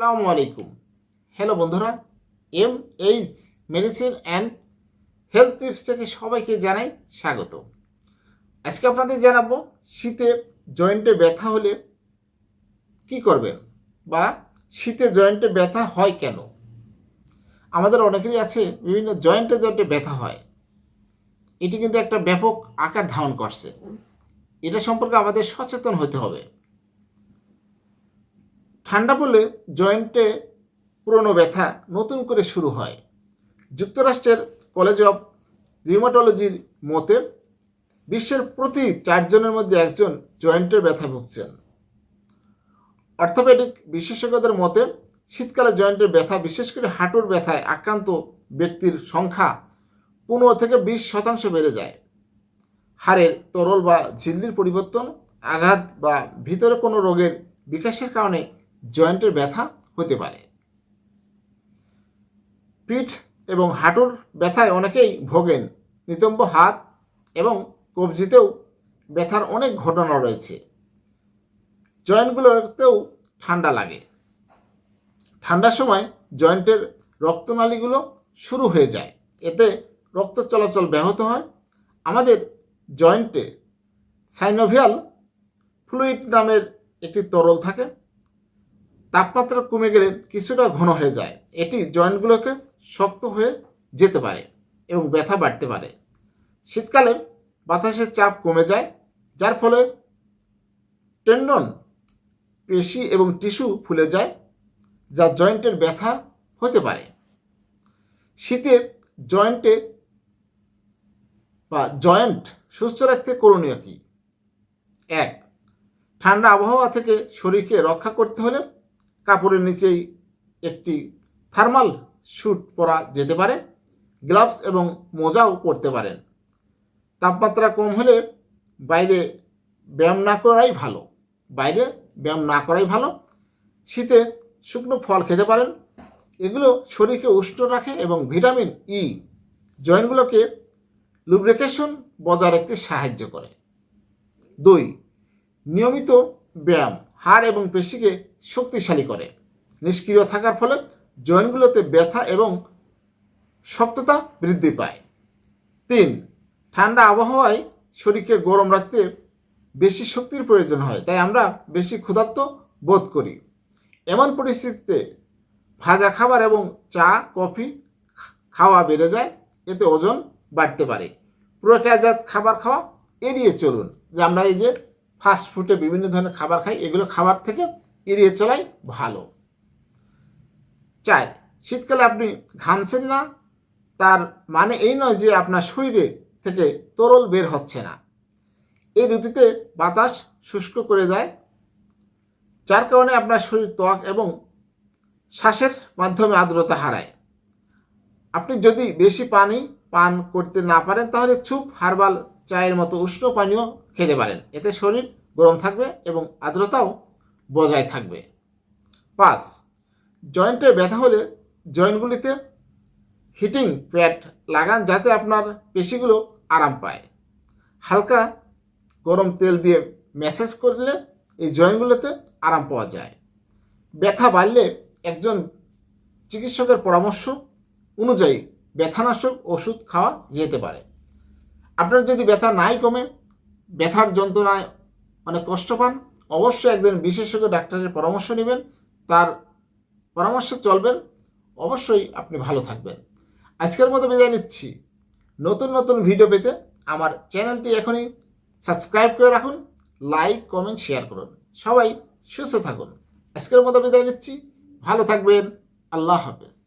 আসসালামু আলাইকুম। হ্যালো বন্ধুরা M H medicine and health tips থেকে সবাইকে জানাই স্বাগত। আজকে আপনাদের জানাব, শীতে জয়েন্টে ব্যথা হলে কি করবেন বা শীতে জয়েন্টে ব্যথা হয় কেন? আমাদের অনেকেরই আছে, বিভিন্ন জয়েন্টে জয়েন্টে ব্যথা হয়। এটি কিন্তু একটা ব্যাপক আকার ধারণ করছে। এটা সম্পর্কে আমাদের সচেতন হতে হবে। ঠান্ডা পড়লে জয়েন্টে পুরনো ব্যথা নতুন করে শুরু হয়। যুক্তরাষ্ট্রের কলেজ অফ রিউমাটোলজির মতে, বিশ্বের প্রতি চারজনের মধ্যে একজন জয়েন্টের ব্যথা ভুগছেন। অর্থোপেডিক বিশেষজ্ঞদের মতে, শীতকালে জয়েন্টের ব্যথা, বিশেষ করে হাঁটুর ব্যথায় আক্রান্ত ব্যক্তির সংখ্যা পনেরো থেকে বিশ শতাংশ বেড়ে যায়। হাড়ের তরল বা ঝিল্লির পরিবর্তন, আঘাত বা ভিতরে কোনো রোগের বিকাশের কারণে জয়েন্টের ব্যথা হতে পারে। পিঠ এবং হাঁটুর ব্যথায় অনেকেই ভোগেন, নিতম্ব হাত এবং কবজিতেও ব্যথার অনেক ঘটনা রয়েছে। জয়েন্টগুলোতেও ঠান্ডা লাগে। ঠান্ডার সময় জয়েন্টের রক্তনালীগুলো শুরু হয়ে যায়। এতে রক্ত চলাচল ব্যাহত হয়। আমাদের জয়েন্টে সাইনোভিয়াল ফ্লুইড নামের একটি তরল থাকে। তাপমাত্রা কমে গেলে কিছুটা ঘন হয়ে যায়। এটি জয়েন্টগুলোকে শক্ত হয়ে যেতে পারে এবং ব্যথা বাড়তে পারে। শীতকালে বাতাসের চাপ কমে যায়, যার ফলে টেন্ডন, পেশি এবং টিস্যু ফুলে যায়, যা জয়েন্টের ব্যথা হতে পারে। শীতে জয়েন্টে বা জয়েন্ট সুস্থ রাখতে করণীয় কি? এক, ঠান্ডা আবহাওয়া থেকে শরীরকে রক্ষা করতে হলে কাপড়ের নিচেই একটি থার্মাল স্যুট পরা যেতে পারে, গ্লাভস এবং মোজাও পরতে পারেন। তাপমাত্রা কম হলে বাইরে ব্যায়াম না করাই ভালো। বাইরে ব্যায়াম না করাই ভালো। শীতে শুকনো ফল খেতে পারেন। এগুলো শরীরকে উষ্ণ রাখে এবং ভিটামিন ই জয়েন্টগুলোকে লুব্রিকেশন বজায় রাখতে সাহায্য করে। দুই, নিয়মিত ব্যায়াম। হাড় এবং পেশিকে শক্তিশালী করে। নিষ্ক্রিয় থাকার ফলে জয়েন্টগুলোতে ব্যথা এবং শক্ততা বৃদ্ধি পায়। তিন, ঠান্ডা আবহাওয়ায় শরীরকে গরম রাখতে বেশি শক্তির প্রয়োজন হয়, তাই আমরা বেশি ক্ষুধার্ত বোধ করি। এমন পরিস্থিতিতে ভাজা খাবার এবং চা, কফি খাওয়া বেড়ে যায়, এতে ওজন বাড়তে পারে। প্রক্রিয়াজাত খাবার খাওয়া এড়িয়ে চলুন। যে আমরা এই যে ফাস্ট ফুডে বিভিন্ন ধরনের খাবার খাই, এগুলো খাবার থেকে এড়িয়ে চলাই ভালো। চার শীতকালে আপনি ঘামছেন না, তার মানে এই নয় যে আপনার শরীরে থেকে তরল বের হচ্ছে না। এই ঋতুতে বাতাস শুষ্ক করে যায় যার কারণে আপনার শরীর ত্বক এবং শ্বাসের মাধ্যমে আর্দ্রতা হারায়। আপনি যদি বেশি পানি পান করতে না পারেন, তাহলে চুপ হার্বাল চায়ের মতো উষ্ণ পানীয় খেতে পারেন। এতে শরীর গরম থাকবে এবং আর্দ্রতাও বজায় থাকবে। পাঁচ জয়েন্টে ব্যথা হলে জয়েন্টগুলিতে হিটিং প্যাড লাগান যাতে আপনার পেশিগুলো আরাম পায়। হালকা গরম তেল দিয়ে ম্যাসেজ করলে এই জয়েন্টগুলোতে আরাম পাওয়া যায়। ব্যথা বাড়লে একজন চিকিৎসকের পরামর্শ অনুযায়ী ব্যথানাশক ওষুধ খাওয়া যেতে পারে। আপনার যদি ব্যথা নাই কমে ব্যথার যন্ত্রণায় অনেক কষ্ট পান, অবশ্যই একজন বিশেষজ্ঞ ডাক্তারের পরামর্শ নেবেন, তার পরামর্শ চলবেন, অবশ্যই আপনি ভালো থাকবেন। আজকের মতো বিদায় নিচ্ছি। নতুন নতুন ভিডিও পেতে আমার চ্যানেলটি এখনই সাবস্ক্রাইব করে রাখুন, লাইক, কমেন্ট, শেয়ার করুন। সবাই সুস্থ থাকুন। আজকের মতো বিদায় নিচ্ছি। ভালো থাকবেন। আল্লাহ হাফেজ।